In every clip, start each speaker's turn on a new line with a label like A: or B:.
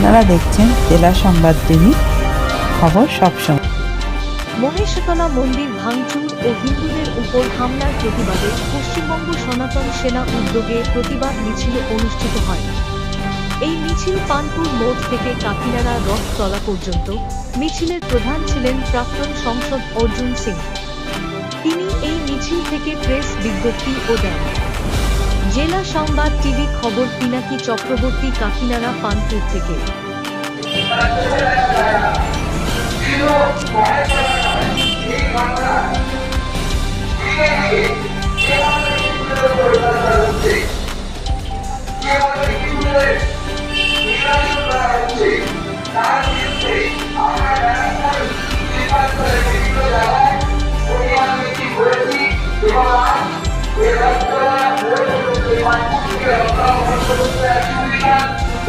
A: আপনারা দেখছেন জেলা সংবাদ টিভি খবর সবসময়
B: মহেশতলা মন্দির ভাঙচুর ও হিন্দুদের উপর হামলার প্রতিবাদে পশ্চিমবঙ্গ সনাতন সেনা উদ্যোগে প্রতিবাদ মিছিল অনুষ্ঠিত হয়। এই মিছিল পানপুর মোড় থেকে কাকিনাড়া রথতলা পর্যন্ত। মিছিলের প্রধান ছিলেন প্রাক্তন সংসদ অর্জুন সিং। তিনি এই মিছিল থেকে প্রেস বিজ্ঞপ্তিও দেন। জেলা সংবাদ টিভি খবর পিনাকি চক্রবর্তী কাকিনাড়া পানপুর থেকে।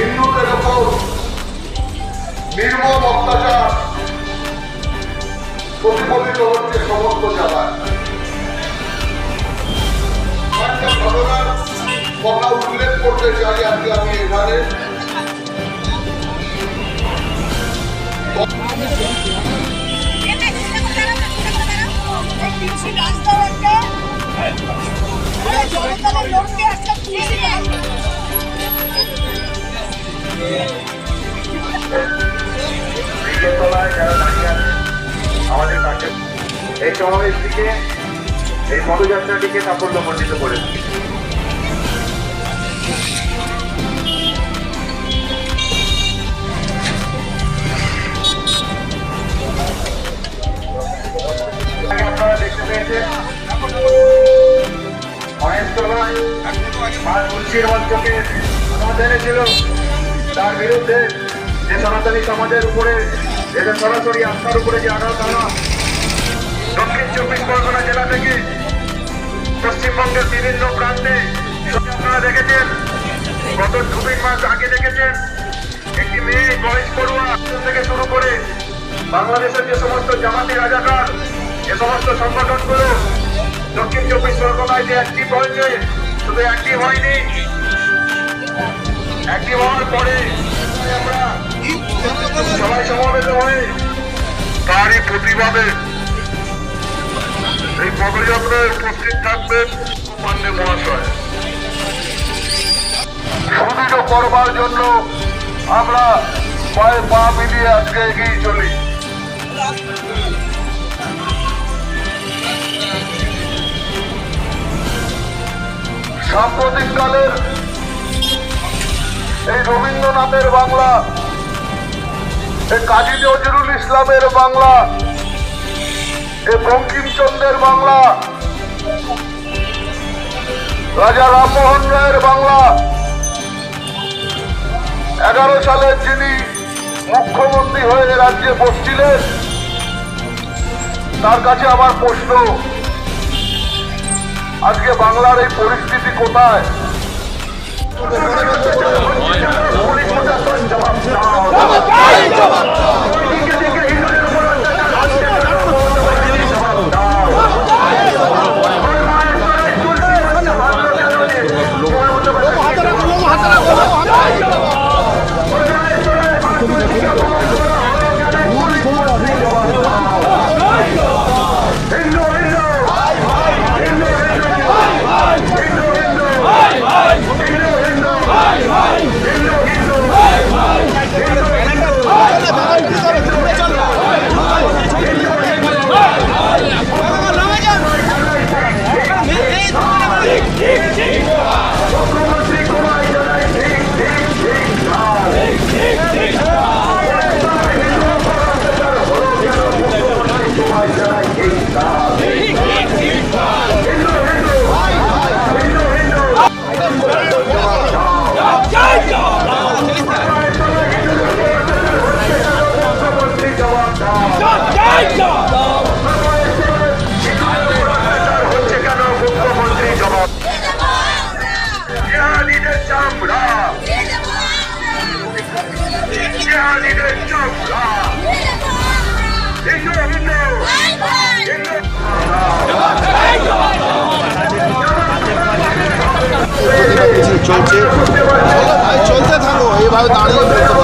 C: হিন্দুদের উপর নির্মম অত্যাচার প্রতিফলিত হচ্ছে সমস্ত জায়গায় একটা ঘটনার কথা উল্লেখ করতে চাই আজকে আমি এখানে
D: ব্রিজের এই সমাবেশটিকে এই পদযাত্রাটিকে সাফল্যমণ্ডিত করেছে আপনারা ছিল তার বিরুদ্ধে যে সনাতনী সমাজের উপরে এদের সরাসরি আস্থার উপরে যে আঘাত আনা দক্ষিণ চব্বিশ পরগনা জেলা থেকে পশ্চিমবঙ্গের বিভিন্ন প্রান্তে আপনারা দেখেছেন। গত তিন মাস আগে দেখেছেন একটি মেয়ে বয়স পড়ুয়া থেকে শুরু করে বাংলাদেশের যে সমস্ত জামাতি রাজাকার এ সমস্ত সংগঠনগুলো দক্ষিণ চব্বিশ পরগনায় যে অ্যাক্টিভ হয়েছে, শুধু অ্যাক্টিভ হয়নি অ্যাক্টিভ হওয়ার পরে আমরা সবাই সমাবেত হয়ে তারই প্রতিবাদে এই পদযাত্রায় উপস্থিত থাকবেন পান্ডে মহাশয়।
C: সুদৃঢ় করবার জন্য আমরা পায়ে পা মিলিয়ে আজকে এগিয়ে চলি। সাম্প্রতিককালের এই রবীন্দ্রনাথের বাংলা, এই কাজী নজরুল ইসলামের বাংলা এ বঙ্কিমচন্দ্রের বাংলা। রাজা রামমোহন রায়ের বাংলা। এগারো সালের যিনি মুখ্যমন্ত্রী হয়ে রাজ্যে বসছিলেন তার কাছে আমার প্রশ্ন আজকে বাংলার এই পরিস্থিতি কোথায়?
D: জবাব চামড়া জিহাদিদের চামড়া হিন্দু হিন্দু
E: চলছে চলতে থাকো এইভাবে দাঁড়িয়ে চলতে থাকো।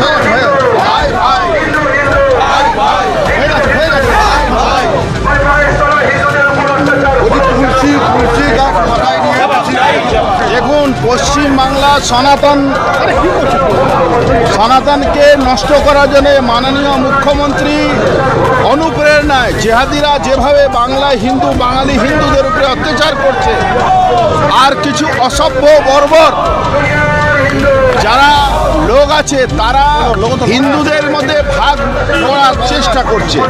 E: হ্যাঁ, হ্যাঁ, ভাই, ভাই,
D: হিন্দু হিন্দু
E: ভাই, ভাই, হয়ে গেছে, হয়ে গেছে, ভাই, ভাই।
D: ভাই ভাইয়ের তলায় হিন্দুদের উপর অত্যাচার
E: ওই তুলসী তুলসী গাছ মাথায় নিয়ে দেখুন পশ্চিম বাংলা সনাতন? সনাতনকে নষ্ট করার জন্য মাননীয় মুখ্যমন্ত্রী অনুপ্রেরণায় জেহাদিরা যেভাবে বাংলা হিন্দু, বাঙালি হিন্দুদের উপরে অত্যাচার করছে, আর কিছু অসভ্য বর্বর যারা লোক আছে, তারা হিন্দুদের মধ্যে ভাগ করার চেষ্টা করছে।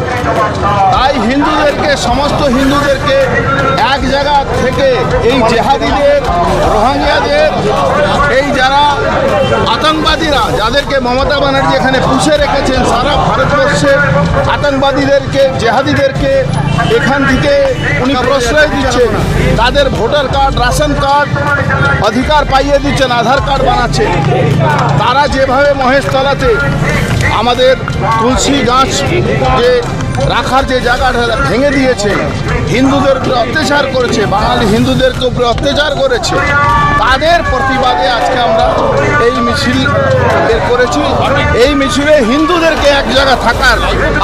E: তাই হিন্দুদেরকে, সমস্ত হিন্দুদেরকে এক জায়গা থেকে এই জেহাদিদের, রোহিঙ্গাদের, এই যারা আতঙ্কবাদীরা, যাদেরকে মমতা ব্যানার্জি এখানে পুষে রেখেছেন, সারা ভারতবর্ষের আতঙ্কবাদীদেরকে, জেহাদিদেরকে এখান থেকে উনি প্রশ্রয় দিচ্ছেন। তাদের ভোটার কার্ড, রেশন কার্ড, অধিকার পাইয়ে দিচ্ছেন, আধার কার্ড বানাচ্ছেন তারা যেভাবে মহেশতলাতে আমাদের তুলসী গাছ যে রাখার যে জায়গাটা ভেঙে দিয়েছে হিন্দুদের উপরে অত্যাচার করেছে, বাঙালি হিন্দুদেরকে উপরে অত্যাচার করেছে, তাদের প্রতিবাদে আজকে আমরা এই মিছিল বের করেছি। এই মিছিলে হিন্দুদেরকে এক জায়গা থাকার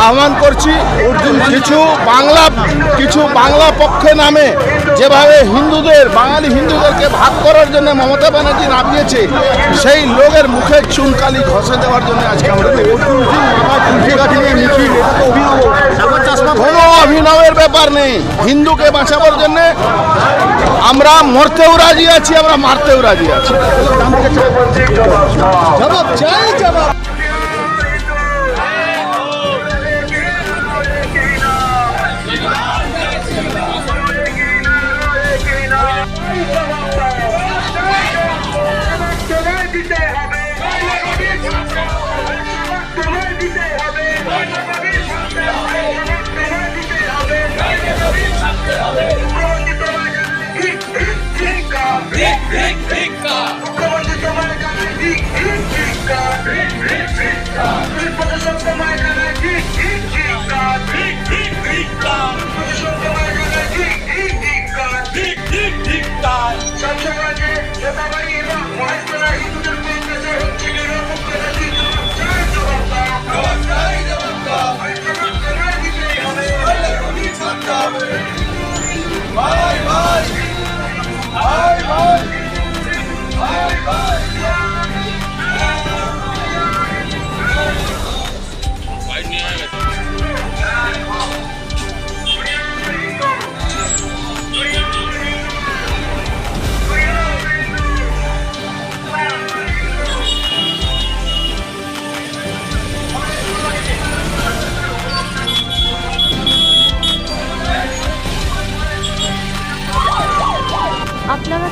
E: আহ্বান করছি। কিছু বাংলা কিছু বাংলা পক্ষে নামে যেভাবে হিন্দুদের, বাঙালি হিন্দুদেরকে ভাগ করার জন্য মমতা ব্যানার্জি নামিয়েছে, সেই লোকের মুখে চুনকালি ঘষে দেওয়ার জন্য আজকে আমরা কোনো অভিনবের ব্যাপার নেই। হিন্দুকে বাঁচাবার জন্য আমরা মরতেও রাজি আছি, আমরা মারতেও রাজি আছি। জবাব চাই, জবাব।
D: মুখ্যমন্ত্রী